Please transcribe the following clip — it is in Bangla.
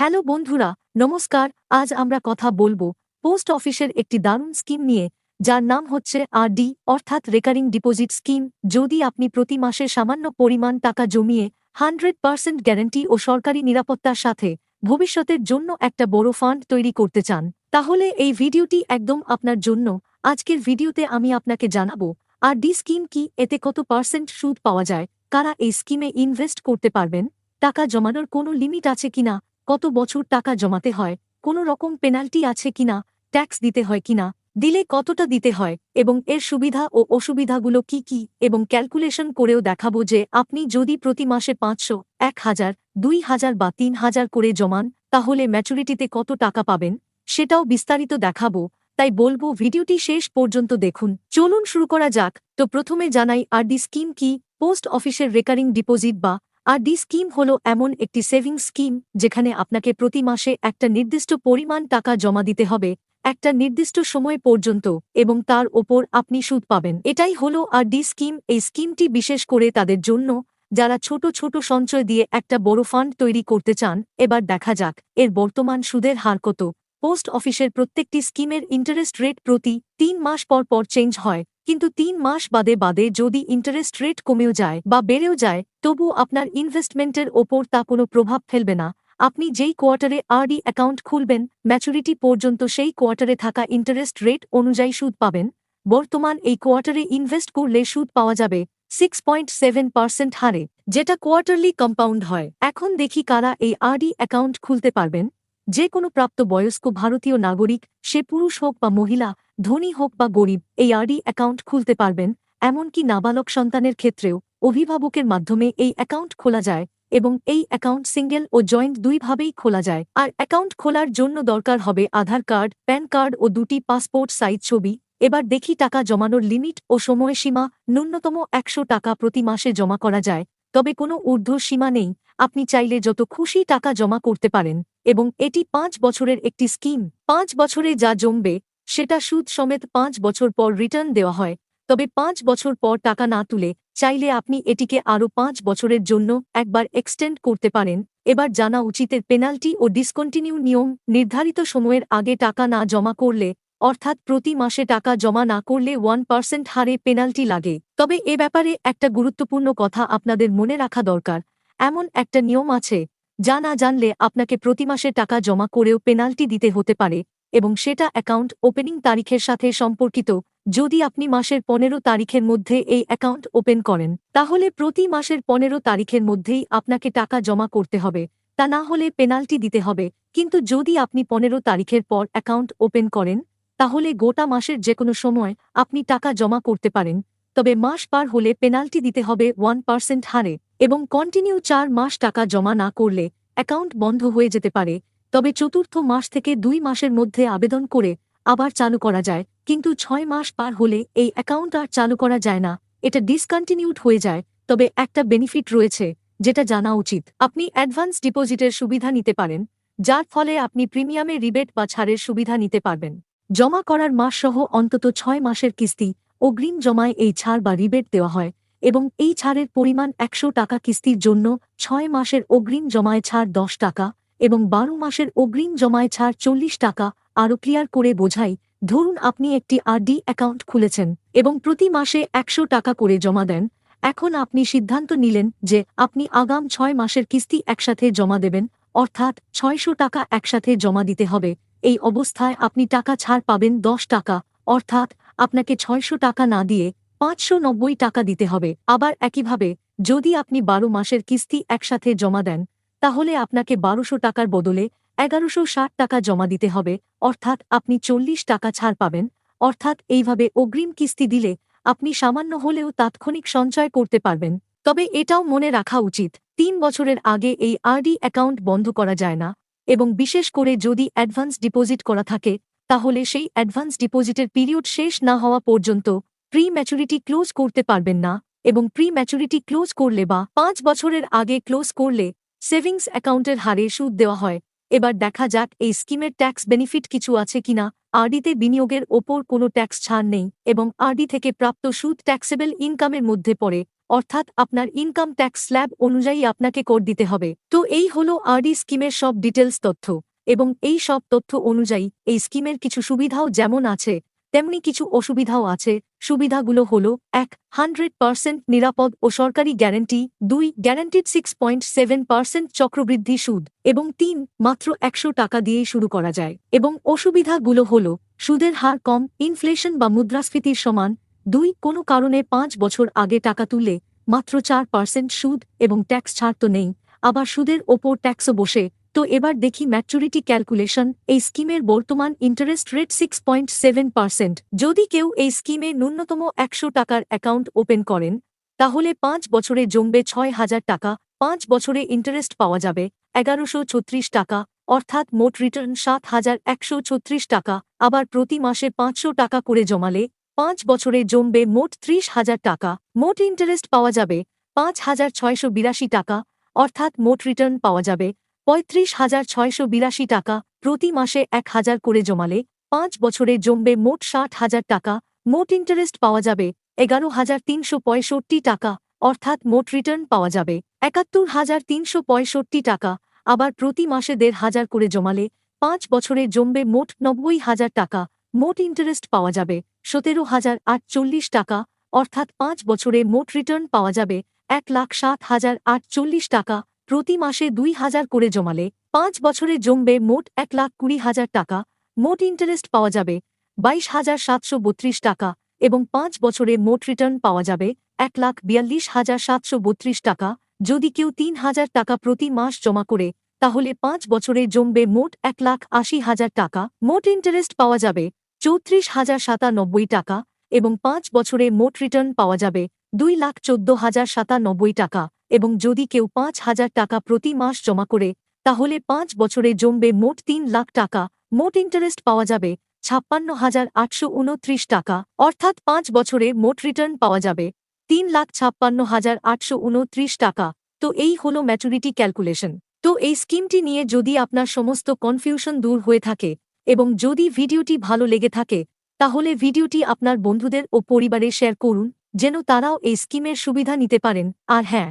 হ্যালো বন্ধুরা, নমস্কার, আজ আমরা কথা বলব পোস্ট অফিসের একটি দারুণ স্কিম নিয়ে, যার নাম হচ্ছে আরডি, অর্থাৎ রেকারিং ডিপোজিট স্কিম। যদি আপনি প্রতি মাসে সামান্য পরিমাণ টাকা জমিয়ে হান্ড্রেড পার্সেন্ট গ্যারান্টি ও সরকারি নিরাপত্তার সাথে ভবিষ্যতের জন্য একটা বড় ফান্ড তৈরি করতে চান, তাহলে এই ভিডিওটি একদম আপনার জন্য। আজকের ভিডিওতে আমি আপনাকে জানাব, আরডি স্কিম কি, এতে কত পার্সেন্ট সুদ পাওয়া যায়, কারা এই স্কিমে ইনভেস্ট করতে পারবেন, টাকা জমানোর কোনো লিমিট আছে কিনা কত বছর টাকা জমাতে হয়, কোনো রকম পেনাল্টি আছে কিনা ট্যাক্স দিতে হয় কিনা দিলে কতটা দিতে হয়, এবং এর সুবিধা ও অসুবিধাগুলো কি কি, এবং ক্যালকুলেশন করেও দেখাবো যে আপনি যদি প্রতি মাসে পাঁচশো, এক হাজার, দুই হাজার বা তিন হাজার করে জমান, তাহলে ম্যাচুরিটিতে কত টাকা পাবেন, সেটাও বিস্তারিত দেখাবো, তাই বলব ভিডিওটি শেষ পর্যন্ত দেখুন। চলুন শুরু করা যাক, তো প্রথমে জানাই আরডি স্কিম কি, পোস্ট অফিসের রেকারিং ডিপোজিট বা আরডি স্কিম হল এমন একটি সেভিংস স্কিম যেখানে আপনাকে প্রতি মাসে একটা নির্দিষ্ট পরিমাণ টাকা জমা দিতে হবে, একটা নির্দিষ্ট সময় পর্যন্ত, এবং তার ওপর আপনি সুদ পাবেন। এটাই হল আর ডি স্কিম। এই স্কিমটি বিশেষ করে তাদের জন্য, যারা ছোট ছোট সঞ্চয় দিয়ে একটা বড় ফান্ড তৈরি করতে চান, এবার দেখা যাক, এর বর্তমান সুদের হার কত। পোস্ট অফিসের প্রত্যেকটি স্কিমের ইন্টারেস্ট রেট প্রতি তিন মাস পর পর চেঞ্জ হয়। কিন্তু তিন মাস বাদে বাদে যদি ইন্টারেস্ট রেট কমেও যায় বা বেড়েও যায়, তবু আপনার ইনভেস্টমেন্টের ওপর তা কোনো প্রভাব ফেলবে না। আপনি যেই কোয়ার্টারে আরডি অ্যাকাউন্ট খুলবেন ম্যাচুরিটি পর্যন্ত সেই কোয়ার্টারে থাকা ইন্টারেস্ট রেট অনুযায়ী সুদ পাবেন। বর্তমান এই কোয়ার্টারে ইনভেস্ট করলে সুদ পাওয়া যাবে সিক্স পয়েন্ট সেভেন পার্সেন্ট হারে, যেটা কোয়ার্টারলি কম্পাউন্ড হয়। এখন দেখি কারা এই আরডি অ্যাকাউন্ট খুলতে পারবেন। যে কোনো প্রাপ্ত বয়স্ক ভারতীয় নাগরিক, সে পুরুষ হোক বা মহিলা ধনী হোক বা গরিব, এই আরডি অ্যাকাউন্ট খুলতে পারবেন, এমনকি নাবালক সন্তানের ক্ষেত্রেও অভিভাবকের মাধ্যমে এই অ্যাকাউন্ট খোলা যায় এবং এই অ্যাকাউন্ট সিঙ্গেল ও জয়েন্ট দুইভাবেই খোলা যায়। আর অ্যাকাউন্ট খোলার জন্য দরকার হবে আধার কার্ড, প্যান কার্ড ও দুটি পাসপোর্ট সাইজ ছবি। এবার দেখি টাকা জমানোর লিমিট ও সময়সীমা, ন্যূনতম একশো টাকা প্রতি মাসে জমা করা যায়। তবে কোনো ঊর্ধ্ব সীমা নেই, আপনি চাইলে যত খুশি টাকা জমা করতে পারেন। এবং এটি পাঁচ বছরের একটি স্কিম। পাঁচ বছরে যা জমবে সেটা সুদ সমেত পাঁচ বছর পর রিটার্ন দেওয়া হয়। তবে পাঁচ বছর পর টাকা না তুলে চাইলে আপনি এটিকে আরও পাঁচ বছরের জন্য একবার এক্সটেন্ড করতে পারেন। এবার জানা উচিতের পেনাল্টি ও ডিসকন্টিনিউ নিয়ম নির্ধারিত সময়ের আগে টাকা না জমা করলে, অর্থাৎ প্রতি মাসে টাকা জমা না করলে ওয়ান পার্সেন্ট হারে পেনাল্টি লাগে। তবে এ ব্যাপারে একটা গুরুত্বপূর্ণ কথা আপনাদের মনে রাখা দরকার। এমন একটা নিয়ম আছে, যা না জানলে আপনাকে প্রতি মাসে টাকা জমা করেও পেনাল্টি দিতে হতে পারে। এবং সেটা অ্যাকাউন্ট ওপেনিং তারিখের সাথে সম্পর্কিত। যদি আপনি মাসের পনেরো তারিখের মধ্যে এই অ্যাকাউন্ট ওপেন করেন, তাহলে প্রতি মাসের পনেরো তারিখের মধ্যেই আপনাকে টাকা জমা করতে হবে। তা না হলে পেনাল্টি দিতে হবে। কিন্তু যদি আপনি পনেরো তারিখের পর অ্যাকাউন্ট ওপেন করেন, তাহলে গোটা মাসের যে কোনো সময় আপনি টাকা জমা করতে পারেন। তবে মাস পার হলে পেনাল্টি দিতে হবে ওয়ান পার্সেন্ট হারে এবং কন্টিনিউ চার মাস টাকা জমা না করলে অ্যাকাউন্ট বন্ধ হয়ে যেতে পারে। তবে চতুর্থ মাস থেকে দুই মাসের মধ্যে আবেদন করে আবার চালু করা যায়, কিন্তু ছয় মাস পার হলে এই অ্যাকাউন্ট আর চালু করা যায় না। এটা ডিসকন্টিনিউড হয়ে যায়, তবে একটা বেনিফিট রয়েছে, যেটা জানা উচিত। আপনি অ্যাডভান্স ডিপোজিটের সুবিধা নিতে পারেন, যার ফলে আপনি প্রিমিয়ামে রিবেট বা ছাড়ের সুবিধা নিতে পারবেন। জমা করার মাস সহ অন্তত ছয় মাসের কিস্তি অগ্রিম জমায় এই ছাড় বা রিবেট দেওয়া হয়, এবং এই ছাড়ের পরিমাণ একশো টাকা কিস্তির জন্য ছয় মাসের অগ্রিম জমায় ছাড় দশ টাকা এবং বারো মাসের অগ্রিম জমায় ছাড় চল্লিশ টাকা আরও ক্লিয়ার করে বোঝাই, ধরুন আপনি একটি আরডি অ্যাকাউন্ট খুলেছেন এবং প্রতি মাসে একশো টাকা করে জমা দেন, এখন আপনি সিদ্ধান্ত নিলেন যে আপনি আগাম ছয় মাসের কিস্তি একসাথে জমা দেবেন, অর্থাৎ ছয়শো টাকা একসাথে জমা দিতে হবে, এই অবস্থায় আপনি টাকা ছাড় পাবেন দশ টাকা, অর্থাৎ আপনাকে ছয়শো টাকা না দিয়ে পাঁচশো নব্বই টাকা দিতে হবে, আবার একইভাবে যদি আপনি বারো মাসের কিস্তি একসাথে জমা দেন তাহলে আপনাকে বারোশো টাকার বদলে এগারোশো ষাট টাকা জমা দিতে হবে, অর্থাৎ আপনি চল্লিশ টাকা ছাড় পাবেন, অর্থাৎ এইভাবে অগ্রিম কিস্তি দিলে আপনি সামান্য হলেও তাৎক্ষণিক সঞ্চয় করতে পারবেন। তবে এটাও মনে রাখা উচিত, তিন বছরের আগে এই আরডি অ্যাকাউন্ট বন্ধ করা যায় না, এবং বিশেষ করে যদি অ্যাডভান্স ডিপোজিট করা থাকে, তাহলে সেই অ্যাডভান্স ডিপোজিটের পিরিয়ড শেষ না হওয়া পর্যন্ত প্রি ম্যাচুরিটি ক্লোজ করতে পারবেন না, এবং প্রি ম্যাচুরিটি ক্লোজ করলে বা পাঁচ বছরের আগে ক্লোজ করলে সেভিংস অ্যাকাউন্টের হারে সুদ দেওয়া হয়। এবার দেখা যাক এই স্কিমের ট্যাক্স বেনিফিট কিছু আছে কিনা। আরডিতে বিনিয়োগের ওপর কোনো ট্যাক্স ছাড় নেই এবং আরডি থেকে প্রাপ্ত সুদ ট্যাক্সেবল ইনকামের মধ্যে পড়ে, অর্থাৎ আপনার ইনকাম ট্যাক্স স্ল্যাব অনুযায়ী আপনাকে কর দিতে হবে। তো এই হলো আরডি স্কিমের সব ডিটেলস তথ্য এবং এই সব তথ্য অনুযায়ী এই স্কিমের কিছু সুবিধাও যেমন আছে, তেমনি কিছু অসুবিধাও আছে সুবিধাগুলো হল, এক, হান্ড্রেড পার্সেন্ট নিরাপদ ও সরকারি গ্যারান্টি, দুই, guaranteed six point seven percent চক্রবৃদ্ধি সুদ, এবং তিন, মাত্র একশো টাকা দিয়েই শুরু করা যায়, এবং অসুবিধাগুলো হল, সুদের হার কম, ইনফ্লেশন বা মুদ্রাস্ফীতির সমান, দুই, কোনো কারণে পাঁচ বছর আগে টাকা তুলে, মাত্র চার পার্সেন্ট সুদ এবং ট্যাক্স ছাড় তো নেই, আবার সুদের ওপর ট্যাক্সও বসে তো এবার দেখি ম্যাচুরিটি ক্যালকুলেশন এই স্কিমের বর্তমান interest rate six point seven percent যদি কেউ এই স্কিমে ন্যূনতম একশো টাকার অ্যাকাউন্ট ওপেন করেন, তাহলে পাঁচ বছরে জমবে ছয় হাজার টাকা, পাঁচ বছরে ইন্টারেস্ট পাওয়া যাবে এগারোশো ছত্রিশ টাকা, অর্থাৎ মোট রিটার্ন সাত হাজার একশো ছত্রিশ টাকা, আবার প্রতি মাসে পাঁচশো টাকা করে জমালে পাঁচ বছরে জমবে মোট ত্রিশ হাজার টাকা, মোট ইন্টারেস্ট পাওয়া যাবে পাঁচ হাজার ছয়শো বিরাশি টাকা, অর্থাৎ মোট রিটার্ন পাওয়া যাবে পঁয়ত্রিশ হাজার ছয়শো বিরাশি টাকা, প্রতি মাসে এক হাজার করে জমালে পাঁচ বছরে জমবে মোট ষাট হাজার টাকা, মোট ইন্টারেস্ট পাওয়া যাবে এগারো হাজার তিনশো পঁয়ষট্টি টাকা, অর্থাৎ মোট রিটার্ন পাওয়া যাবে একাত্তর হাজার তিনশো পঁয়ষট্টি টাকা, আবার প্রতি মাসে দেড় হাজার করে জমালে পাঁচ বছরে জমবে মোট নব্বই হাজার টাকা, মোট ইন্টারেস্ট পাওয়া যাবে সতেরো হাজার আটচল্লিশ টাকা, অর্থাৎ পাঁচ বছরে মোট রিটার্ন পাওয়া যাবে এক লাখ সাত হাজার আটচল্লিশ টাকা প্রতি মাসে দুই হাজার করে জমালে পাঁচ বছরে জমবে মোট এক লাখ কুড়ি হাজার টাকা, মোট ইন্টারেস্ট পাওয়া যাবে বাইশ হাজার সাতশো বত্রিশ টাকা এবং পাঁচ বছরে মোট রিটার্ন পাওয়া যাবে এক লাখ বিয়াল্লিশ হাজার সাতশো বত্রিশ টাকা। যদি কেউ তিন হাজার টাকা প্রতি মাস জমা করে, তাহলে পাঁচ বছরে জমবে মোট এক লাখ আশি হাজার টাকা, মোট ইন্টারেস্ট পাওয়া যাবে চৌত্রিশ হাজার সাতানব্বই টাকা এবং পাঁচ বছরে মোট রিটার্ন পাওয়া যাবে দুই লাখ চোদ্দ হাজার সাতানব্বই টাকা। এবং যদি কেউ পাঁচ হাজার টাকা প্রতি মাস জমা করে, তাহলে পাঁচ বছরে জমবে মোট তিন লাখ টাকা, মোট ইন্টারেস্ট পাওয়া যাবে ছাপ্পান্ন হাজার আটশো উনত্রিশ টাকা, অর্থাৎ পাঁচ বছরে মোট রিটার্ন পাওয়া যাবে তিন লাখ ছাপ্পান্ন হাজার আটশো উনত্রিশ টাকা। তো এই হল ম্যাচুরিটি ক্যালকুলেশন তো এই স্কিমটি নিয়ে যদি আপনার সমস্ত কনফিউশন দূর হয়ে থাকে এবং যদি ভিডিওটি ভালো লেগে থাকে, তাহলে ভিডিওটি আপনার বন্ধুদের ও পরিবারে শেয়ার করুন, যেন তারাও এই স্কিমের সুবিধা নিতে পারেন। আর হ্যাঁ